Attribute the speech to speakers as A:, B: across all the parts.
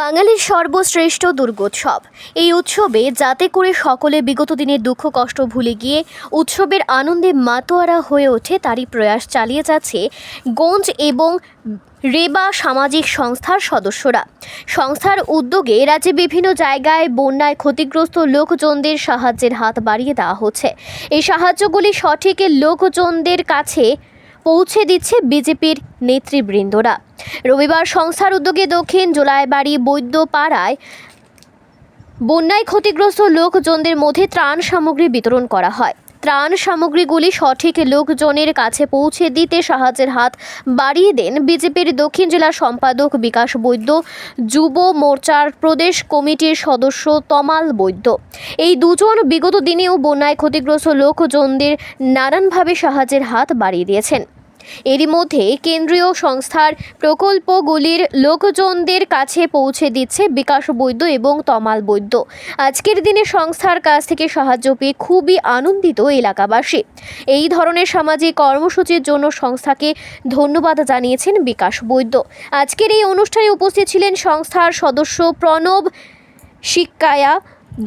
A: বাঙালির সর্বশ্রেষ্ঠ দুর্গোৎসব। এই উৎসবে যাতে করে সকলে বিগত দিনের দুঃখ কষ্ট ভুলে গিয়ে উৎসবের আনন্দে মাতোয়ারা হয়ে ওঠে, তারই প্রয়াস চালিয়ে যাচ্ছে গঞ্জ এবং রেবা সামাজিক সংস্থার সদস্যরা। সংস্থার উদ্যোগে রাজ্যে বিভিন্ন জায়গায় বন্যায় ক্ষতিগ্রস্ত লোকজনদের সাহায্যের হাত বাড়িয়ে দেওয়া হচ্ছে। এই সাহায্যগুলি সঠিক লোকজনদের কাছে পৌঁছে দিচ্ছে বিজেপির নেতৃবৃন্দরা। রবিবার সংস্থার উদ্যোগে দক্ষিণ জোলাইবাড়ি বৈদ্যপাড়ায় বন্যায় ক্ষতিগ্রস্ত লোকজনদের মধ্যে ত্রাণ সামগ্রী বিতরণ করা হয়। ত্রাণ সামগ্রীগুলি সঠিক লোকজনের কাছে পৌঁছে দিতে সাহায্যের হাত বাড়িয়ে দেন বিজেপির দক্ষিণ জেলা সম্পাদক বিকাশ বৈদ্য, যুব মোর্চার প্রদেশ কমিটির সদস্য তমাল বৈদ্য। এই দুজন বিগত দিনেও বন্যায় ক্ষতিগ্রস্ত লোকজনদের নানানভাবে সাহায্যের হাত বাড়িয়ে দিয়েছেন। এরই মধ্যে কেন্দ্রীয় সংস্থার প্রকল্পগুলির লোকজনদের কাছে পৌঁছে দিচ্ছে বিকাশ বৈদ্য এবং তমাল বৈদ্য। আজকের দিনে সংস্থার কাছ থেকে সাহায্য পেয়ে খুবই আনন্দিত এলাকাবাসী। এই ধরনের সামাজিক কর্মসূচির জন্য সংস্থাকে ধন্যবাদ জানিয়েছেন বিকাশ বৈদ্য। আজকের এই অনুষ্ঠানে উপস্থিত ছিলেন সংস্থার সদস্য প্রণব শিক্কায়া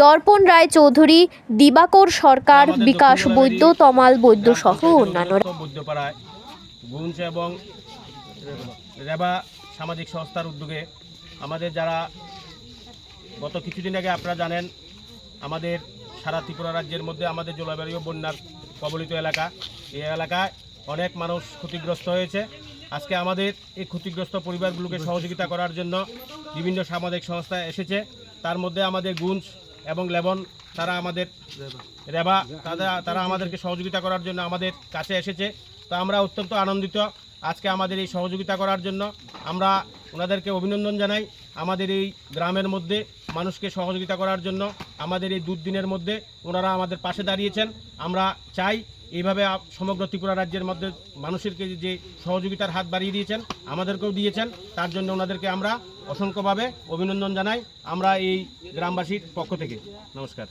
A: দর্পণ রায় চৌধুরী দিবাকর সরকার বিকাশ বৈদ্য তমাল বৈদ্য সহ অন্যান্যরা।
B: বৈদ্যপাড়ায় গুঞ্জ এবং রেবা সামাজিক সংস্থার উদ্যোগে আমাদের যারা গত কিছুদিন আগে আপনারা জানেন, আমাদের সারা ত্রিপুরা রাজ্যের মধ্যে আমাদের জলবায়ু বন্যার কবলিত এলাকা। এই এলাকায় অনেক মানুষ ক্ষতিগ্রস্ত হয়েছে। আজকে আমাদের এই ক্ষতিগ্রস্ত পরিবারগুলোকে সহযোগিতা করার জন্য বিভিন্ন সামাজিক সংস্থা এসেছে। তার মধ্যে আমাদের গুঞ্জ এবং লেবন, তারা আমাদের রেবা, তারা তারা আমাদেরকে সহযোগিতা করার জন্য আমাদের কাছে এসেছে। তো আমরা অত্যন্ত আনন্দিত আজকে আমাদের এই সহযোগিতা করার জন্য। আমরা ওনাদেরকে অভিনন্দন জানাই। আমাদের এই গ্রামের মধ্যে মানুষকে সহযোগিতা করার জন্য আমাদের এই দুদিনের মধ্যে ওনারা আমাদের পাশে দাঁড়িয়েছেন। আমরা চাই এইভাবে সমগ্র ত্রিপুরা রাজ্যের মধ্যে মানুষেরকে যে সহযোগিতার হাত বাড়িয়ে দিয়েছেন, আমাদেরকেও দিয়েছেন। তার জন্য ওনাদেরকে আমরা অসংখ্যভাবে অভিনন্দন জানাই। আমরা এই গ্রামবাসীর পক্ষ থেকে। নমস্কার।